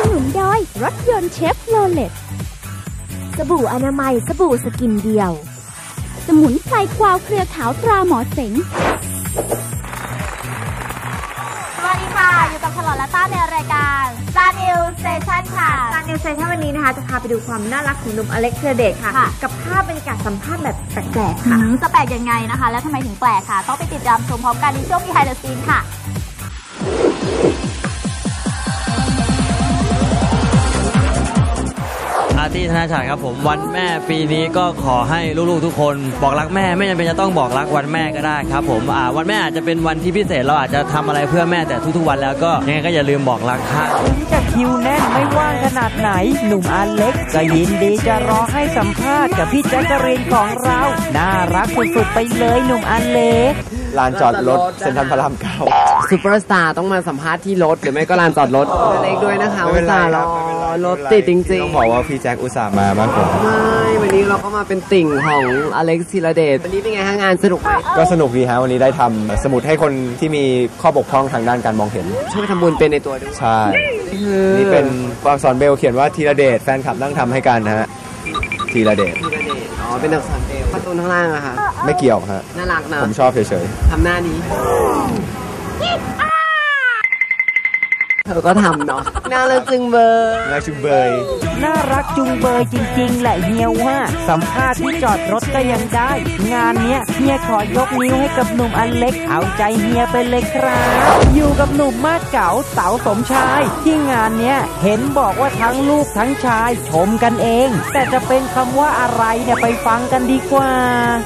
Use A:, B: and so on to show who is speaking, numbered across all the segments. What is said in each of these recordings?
A: ถยนต์เชฟโรเลตสบู่อนามัยสบู่สกินเดียว สมุนไพรกวาวเครือขาวตราหมอเสง
B: สวัสดีค่ะ อยู่กับฉลอดและต้าในรายการซานิวสเตชันค่ะ
C: ตอนนิวเซชั่นวันนี้นะคะ จะพาไปดูความน่ารักของหนุ่มอเล็กเทอร์เดชค่ะ
B: ค่ะ
C: กับภาพบรรยากาศสัมภาษณ์แบบแปลกๆ
B: อื
C: ค่ะ
B: มจะแปลกยังไงนะคะ และทำไมถึงแปลกค่ะ ต้องไปติดตามชมพร้อมกันในช่วง Behind the Scene ค่ะ
D: อา ร์ตี้ธนาชาติครับผมวันแม่ปีนี้ก็ขอให้ลูกๆทุกคน บอกรักแม่ไม่จำเป็นจะต้องบอกรักวันแม่ก็ได้ครับผมอ่าวันแม่อาจจะเป็นวันที่พิเศษเราอาจจะทำอะไรเพื่อแม่แต่ทุกๆวันแล้วก็ยังไงก็อย่าลืมบอกรักค่ะ
E: ถึงจะคิวแน่นไม่ว่างขนาดไหน หนุ่มอเล็กก็ยินดีจะรอให้สัมภาษณ์กับพี่แจ๊กกะรีนของเราน่ารักสุดๆไปเลยหนุ่มอเล็ก
F: ลานจอดรถเซ็นทรัลพระรามเก้า
G: ซูเปอร์สตาร์ต้องมาสัมภาษณ์ที่รถหรือไม่ก็ลานจอดรถเล็กด้วยนะคะ
F: ไม่เป็นไร
G: อุตส่าห์
F: ค
G: ร
F: รั
G: อบ
F: ไม่เป็นไร
G: รถติดจริง
F: ต้องบอกว่าพี่แจ็คอุตส่าห์มามากกว่า
G: ๆไม่วันนี้เราก็มาเป็นติ่งของอเล็กซิลเดชวันนี้เป็นไงฮะงานสนุกไหม
F: ก็สนุกดีฮะวันนี้ได้ทำสมุดให้คนที่มีข้อบกพร่องทางด้านการมองเห็น
G: ช่วยทำบุญเป็นในตัวด้วย
F: ใช่นี่เป็นตัวอักษรเบลเขียนว่าธีระเดชแฟนคลับนั่งทำให้กันนะฮะธีระเดช
G: ธีรเดชอ๋อเป็นอักษรเบลการ์ตูนข้างล่างอะค่ะ
F: ไม่เกี่ยวฮะ
G: น่ารักนะ
F: ผมชอบเฉย
G: ทำหน้านี้เธอก็ทำเนาะน่ารักจึงเบอร์
F: ๆน่าชุบเบย
E: น่ารักจุงเบยจริง ๆ แหละเฮียว่าสัมภาษณ์ที่จอดรถก็ยังได้ งานเนี้ยเฮียขอยกนิ้วให้กับหนุ่มอเล็กเอาใจเฮียไปเลยครับ อยู่กับหนุ่มมาดเก๋าเต๋าสมชาย ที่งานเนี้ยเห็นบอกว่าทั้งลูกทั้งชายชมกันเอง แต่จะเป็นคำว่าอะไรเนี่ยไปฟังกันดีกว่า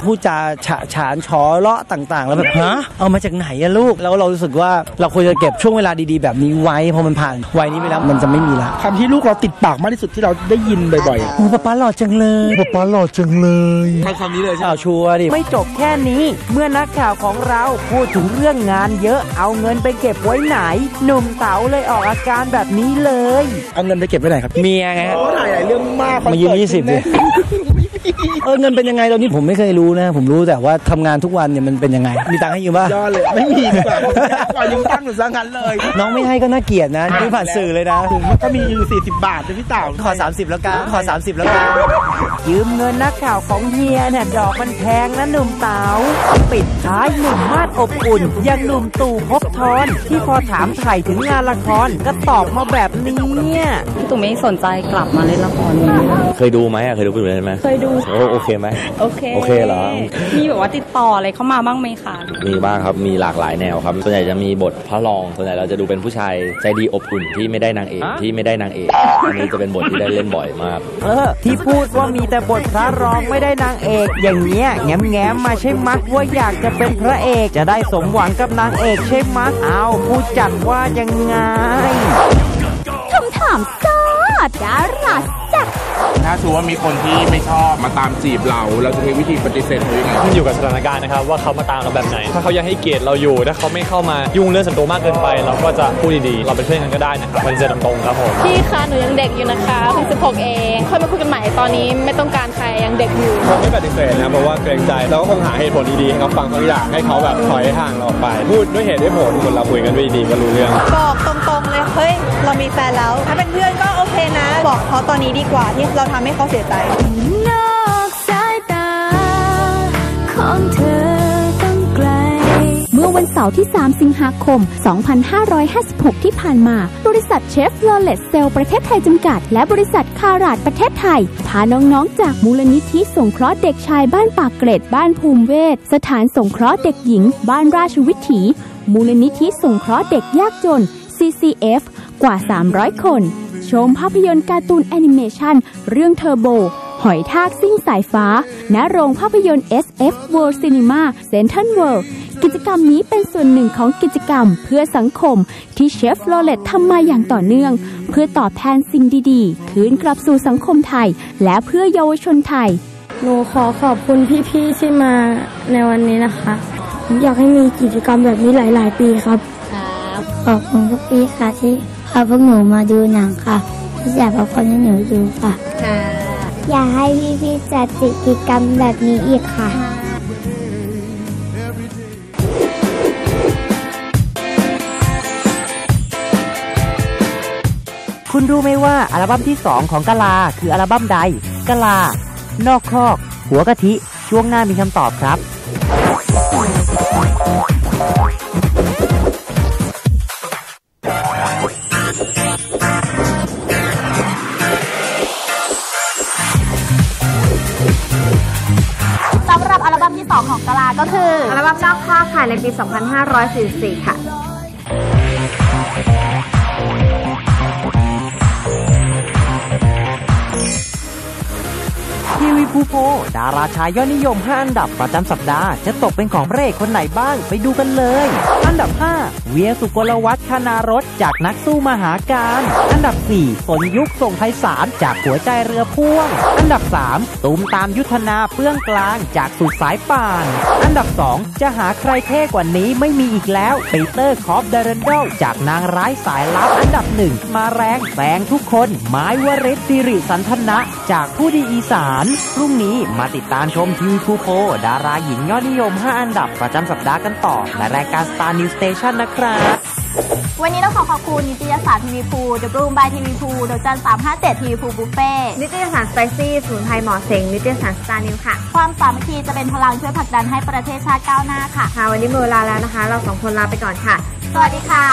H: พูดจาฉะฉานฉอเลาะต่างๆ แล้วแบบฮะเอามาจากไหนอะลูกแล้วเรารู้สึกว่าเราควรจะเก็บช่วงเวลาดีๆ แบบนี้ไว้พอมันผ่านวัยนี้ไปแล้วมันจะไม่มีละ
I: คำที่ลูกเราติดปากมากที่สุดที่เราได้ยินบ่อยๆอะ
H: โอ้ป๊าป๊าหล่อจังเลยป๊าป๊าหล่อจังเลยคำนี้เลยใช่ชัวร์ดิ
E: ไม่จบแค่นี้ เมื่อนักข่าวของเราพูดถึงเรื่องงานเยอะเอาเงินไปเก็บไว้ไหน หนุ่มเต๋าเลยออกอาการแบบนี้เลย
I: เอาเงินไปเก็บไว้ไหนครับ
H: เมียไงฮะ
I: เขาถ่ายหลายเรื่องมากคอน
H: มา
I: เสิ
H: ยืม
I: ร์ต
H: ยี่สิบดิ เออเงินเป็นยังไงตอนนี้ผมไม่เคยรู้นะ ผมรู้แต่ว่าทำงานทุกวันเนี่ยมันเป็นยังไง มีตังค์ให้ยืมป่ะ
I: ยอดเลย ไม่มีดีกว่าก่อนยืมตั้งหรือซะงั้นเลย
H: น้องไม่ให้ก็น่าเกลียดนะนี่ผ่านสื่อเลยนะ
I: ถุงก็มีอยู่40 บาทเลยพี่เต่า
H: ขอ 30 แล้วกันขอ 30 แล้วกัน
E: ยืมเงินนักข่าวของเฮียเนี่ยดอกมันแพงนะหนุ่มเต๋าปิดท้ายหนุ่มมาดอบอุ่นอย่างหนุ่มตู่ภพบทรที่พอถามไถ่ถึงงานละครก็ตอบมาแบบนี้เนี่ย
J: พี่ตู่ไม่สนใจกลับมาเล่นละครเลย
D: เคยดูไหมอะเคยดูเป็นไหม
J: เคยดู
D: โอ้โอเคไหม
J: โอเค
D: โอเคเหรอ
J: มีแบบว่าติดต่ออะไรเข้ามาบ้างไหมคะ
D: มีบ้างครับมีหลากหลายแนวครับส่วนใหญ่จะมีบทพระรองส่วนใหญ่เราจะดูเป็นผู้ชายใจดีอบอุ่นที่ไม่ได้นางเอกที่ไม่ได้นางเอกอันนี้จะเป็นบทที่ได้เล่นบ่อยมาก
E: เออ ที่พูดว่ามีแต่บทพระรองไม่ได้นางเอก อย่างเงี้ยแง้มแง้มๆมาใช่มักว่าอยากจะเป็นพระเอกจะได้สมหวังกับนางเอกใช่มักเอาผู้จัดว่ายังไง
A: ถ้า
I: ถือว่ามีคนที่ไม่ชอบมาตามจีบเรา เราจะมีวิธีปฏิเสธเขายังไง
K: ขึ้นอยู่กับสถานการณ์นะครับว่าเขามาตามเราแบบไหน ถ้าเขายังให้เกียรติเราอยู่ถ้าเขาไม่เข้ามายุ่งเรื่องส่วนตัวมากเกินไป เราก็จะพูดดีๆเราเป็นเพื่อนกันก็ได้นะครับมันจะตรงๆครับผม
J: พี่คะหนูยังเด็กอยู่นะคะเพิ่ง16 เองค่อยมาคุยกันใหม่ตอนนี้ไม่ต้องการใครยังเด็กอยู่
K: คงไม่ปฏิเสธนะเพราะว่าเกรงใจเราก็คงหาเหตุผลดีๆให้เขาฟังเขาอยากให้เขาแบบถอยห่างเราออกไป พูดด้วยเหตุด้วยผลเหมือนเราคุยกันด้วยดีก็รู้เรื่อง
J: บอกตรงๆเลยเฮ้ยเรามีแฟนแล้วถ้าเป็นเพื่อนก็โอ เคนะ บอกเขาตอนนี้ดีกว่าที่เราทำให้เขาเสียใจ
A: นอกสายตา ของเธอต้องไกล เมื่อวันเสาร์ที่ 3 สิงหาคม 2556 ที่ผ่านมา บริษัทเชฟโรเลตเซลประเทศไทยจำกัด และบริษัทคาราดประเทศไทย พาน้องๆ จากมูลนิธิสงเคราะห์เด็กชายบ้านปากเกร็ดบ้านภูมิเวศสถานสงเคราะห์เด็กหญิง บ้านราชวิถี มูลนิธิสงเคราะห์เด็กยากจน CCF กว่า 300 คน ชมภาพยนตร์การ์ตูนแอนิเมชันเรื่องเทอร์โบ หอยทากซิ่งสายฟ้า ณ โรงภาพยนตร์ SF World Cinema Central World กิจกรรมนี้เป็นส่วนหนึ่งของกิจกรรมเพื่อสังคมที่เชฟโรเลตทำมาอย่างต่อเนื่อง เพื่อตอบแทนสิ่งดีๆ คืนกลับสู่สังคมไทย และเพื่อเยาวชนไทย
J: หนูขอขอบคุณพี่ๆที่มาในวันนี้นะคะผมอยากให้มีกิจกรรมแบบนี้หลาย ๆ ปีครับ
L: ขอบคุณทุกพี่ค่ะที่ พาพวกหนูมาดูหนังค่ะที่อยากเอาคนให้หนูดูค่ะอยากให้พี่ๆจัดกิจกรรมแบบนี้อีกค่ะ
A: ค
E: คุณรู้ไหมว่าอัลบั้มที่ 2 ของกะลา คืออัลบั้มใดกะลา นอกคอก หัวกะทิ ช่วงหน้ามีคำตอบครับ
B: คือ
C: อัลบั้มนอกข้อค่ะในปี 2544 ค่ะ
E: ทีวีภูโพดาราชายยอดนิยม 5 อันดับประจำสัปดาห์ จะตกเป็นของพระเอกคนไหนบ้างไปดูกันเลย อันดับ 5 เวียสุกลวัฒน์คณารถจากนักสู้มหาการ อันดับ 4 สนยุคส่งไพศาลจากหัวใจเรือพ่วง อันดับ 3 ตูมตามยุทธนาเปื้องกลางจากสุดสายป่าน อันดับ 2 จะหาใครเท่กว่านี้ไม่มีอีกแล้วปีเตอร์คอฟเดเรนโดจากนางร้ายสายลับ อันดับ 1 มาแรงแซงทุกคนไม้วริศสิริสันทนะจากผู้ดีอีสานพรุ่งนี้มาติดตามชมทีวีภูโพดาราหญิงยอดนิยม 5 อันดับประจำสัปดาห์กันต่อในรายการ Star News Station นะครับ
B: วันนี้ต้องขอขอบคุณนิตยสารทีวีพูเดอะบรูมบายทีวีพูเดอะจัน357ทีวีพูบุฟเฟ่
C: นิตยสารสไปซี่สมุนไพรหมอเสงนิตยสารสตาร์นิวค่ะ
B: ความสามัคคีจะเป็นพลังช่วยผลักดันให้ประเทศชาติก้าวหน้าค่ะ
C: ค่ะ วันนี้หมดเวลาแล้วนะคะ เราสองคนลาไปก่อนค่ะ
B: สวัสดีค่ะ